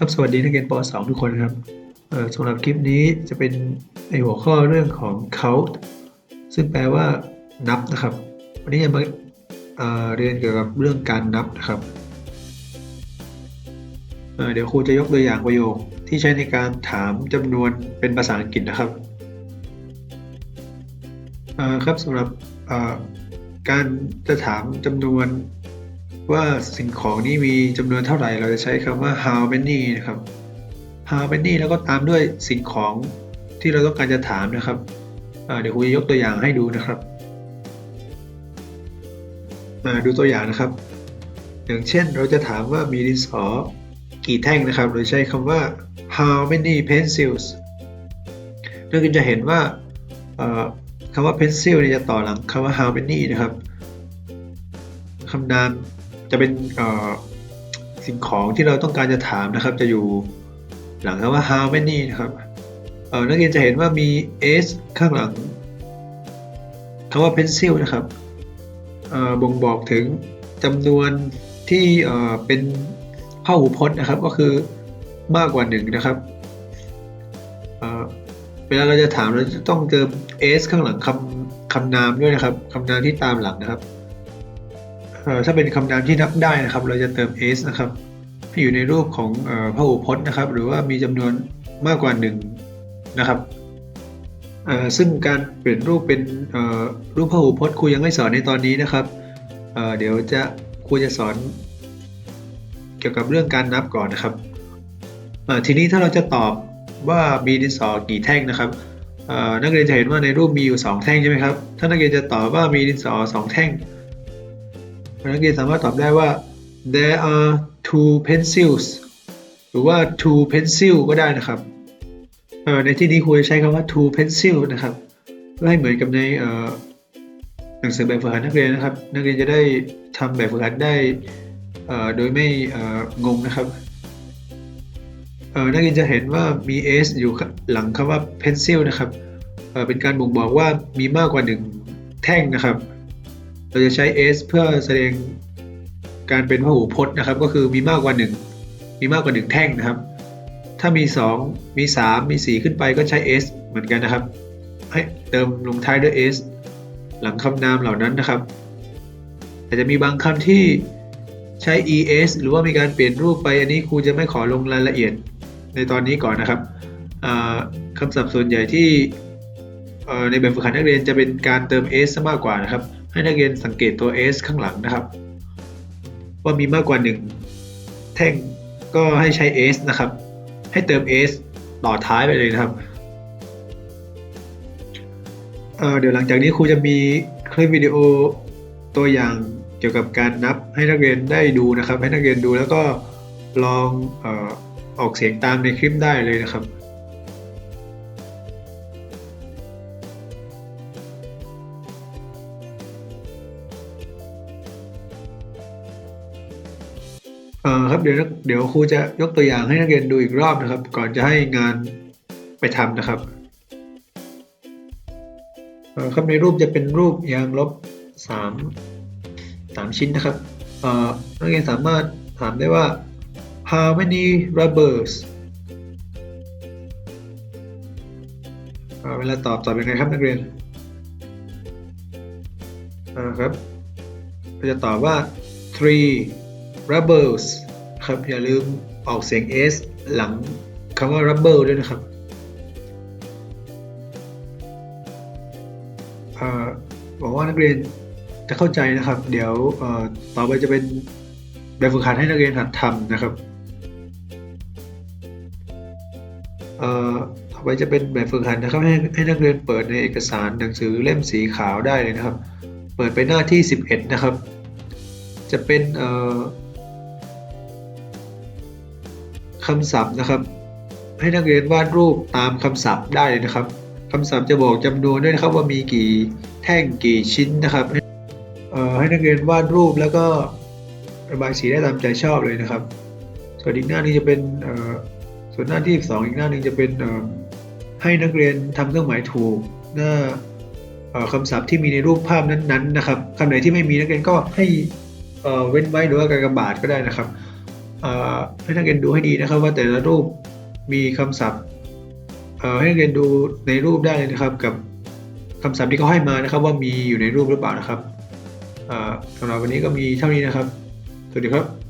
ครับสวัสดีนักเรียนป .2 ทุกคนครับสำหรับคลิปนี้จะเป็นในหัวข้อเรื่องของ count ซึ่งแปลว่านับนะครับ วันนี้จะมาเเรียนเกี่ยวกับเรื่องการนับนะครับเเดี๋ยวครูจะยกตัวอย่างประโยคที่ใช้ในการถามจำนวนเป็นภาษาอังกฤษนะครับครับสำหรับการจะถามจำนวน ว่าสิ่งของนี้มีจำนวนเท่าไหร่ เราจะใช้คำว่า how many นะครับ how many แล้วก็ตามด้วยสิ่งของที่เราต้องการจะถามนะครับเดี๋ยวครูจะยกตัวอย่างให้ดูนะครับมาดูตัวอย่างนะครับ อย่างเช่นเราจะถามว่ามีดินสอกี่แท่งนะครับเราใช้คำว่า how many pencils นักเรียนจะเห็นว่าคำว่า pencil จะต่อหลังคำว่า how many นะครับคำนาม จะเป็นสิ่งของที่เราต้องการจะถามนะครับ จะอยู่หลังคำว่า how many นะครับนักเรียนจะเห็นว่ามี s ข้างหลังคำว่า pencil นะครับบ่งบอกถึงจำนวนที่เป็นพหูพจน์นะครับ ก็คือมากกว่าหนึ่งนะครับเวลาเราจะถามเราจะต้องเติม s ข้างหลังคำคำนามด้วยนะครับคำนามที่ตามหลังนะครับ ถ้าเป็นคำนามที่นับได้นะครับ เราจะเติม s นะครับที่อยู่ในรูปของเออพหูพจน์นะครับ หรือว่ามีจำนวนมากกว่าหนึ่งนะครับเอ่อซึ่งการเปลี่ยนรูปเป็นเอ่อรูปพหูพจน์ครูยังไม่สอนในตอนนี้นะครับเอ่อเดี๋ยวจะครูจะสอนเกี่ยวกับเรื่องการนับก่อนนะครับทีนี้ถ้าเราจะตอบว่ามีดินสอกี่แท่งนะครับนักเรียนจะเห็นว่าในรูปมีอยู่สองแท่งใช่ไหมครับ ถ้านักเรียนจะตอบว่ามีดินสอสอง แท่งนักเรียนสามารถตอบได้ว่า there are two pencils หรือว่า two pencil ก็ได้นะครับเอ่ในที่นี้ควรจะใช้คำว่า two pencil นะครับเพื่อให้เหมือนกับในหนังสือแบบฝึกหัดนักเรียนนะครับ นักเรียนจะได้ทำแบบฝึกหัดได้โดยไม่งงนะครับนักเรียนจะเห็นว่ามี s อยู่หลังคำว่า pencil นะครับเเป็นการบ่งบอกว่ามีมากกว่าหนึ่งแท่งนะครับ เราจะใช้ s เพื่อแสดงการเป็นพหูพจน์นะครับ ก็คือมีมากกว่า 1 มีมากกว่า 1 แท่งนะครับ ถ้ามี 2 มี 3 มี 4 ขึ้นไปก็ใช้ s เหมือนกันนะครับ ให้เติมลงท้ายด้วย s หลังคำนามเหล่านั้นนะครับ แต่จะมีบางคำที่ใช้ es หรือว่ามีการเปลี่ยนรูปไปอันนี้ครูจะไม่ขอลงรายละเอียดในตอนนี้ก่อนนะครับคำศัพท์ส่วนใหญ่ที่ในแบบฝึกหัดนักเรียนจะเป็นการเติม s มากกว่านะครับ ให้นักเรียนสังเกตตัว s ข้างหลังนะครับ ว่ามีมากกว่า 1 แท่งก็ให้ใช้ s นะครับ ให้เติม s ต่อท้ายไปเลยนะครับเเดี๋ยวหลังจากนี้ครูจะมีคลิปวิดีโอตัวอย่างเกี่ยวกับการนับให้นักเรียนได้ดูนะครับ ให้นักเรียนดูแล้วก็ลองออออกเสียงตามในคลิปได้เลยนะครับ ครับเดี๋ยวเดี๋ยวครูจะยกตัวอย่างให้นักเรียนดูอีกรอบนะครับ ก่อนจะให้งานไปทำนะครับครับในรูปจะเป็นรูปยางลบสามสามชิ้นนะครับนักเรียนสามารถถามได้ว่า how many rubbers เวลาตอบตอบยังไงครับนักเรียนครับเราจะตอบว่า three rubbers ครับอย่าลืมออกเสียง s หลังคำว่า rubber ด้วยนะครับเอ่อหวังว่านักเรียนจะเข้าใจนะครับ เดี๋ยวต่อไปจะเป็นแบบฝึกหัดให้นักเรียนหัดทำนะครับต่อไปจะเป็นแบบฝึกหัดนะครับให้ให้นักเรียนเปิดในเอกสารหนังสือเล่มสีขาวได้เลยนะครับ เปิดไปหน้าที่ 11 นะครับ จะเป็น คำศัพท์นะครับ ให้นักเรียนวาดรูปตามคำศัพท์ได้เลยนะครับคำศัพท์จะบอกจำนวนด้วยนะครับว่ามีกี่แท่งกี่ชิ้นนะครับให้นักเรียนวาดรูปแล้วก็ระบายสีได้ตามใจชอบเลยนะครับ ส่วนอีกหน้านึงจะเป็นส่วนหน้าที่สองอีกหน้าหนึ่งจะเป็นให้นักเรียนทำเครื่องหมายถูกหน้าคำศัพท์ที่มีในรูปภาพนั้นๆนะครับคำไหนที่ไม่มีนักเรียนก็ให้เว้นไว้หรือว่ากากบาทก็ได้นะครับ ให้นักเรียนดูให้ดีนะครับว่าแต่ละรูปมีคำศัพท์ให้นักเรียนดูในรูปได้เลยนะครับ กับคำศัพท์ที่เขาให้มานะครับ ว่ามีอยู่ในรูปหรือเปล่านะครับสำหรับวันนี้ก็มีเท่านี้นะครับ สวัสดีครับ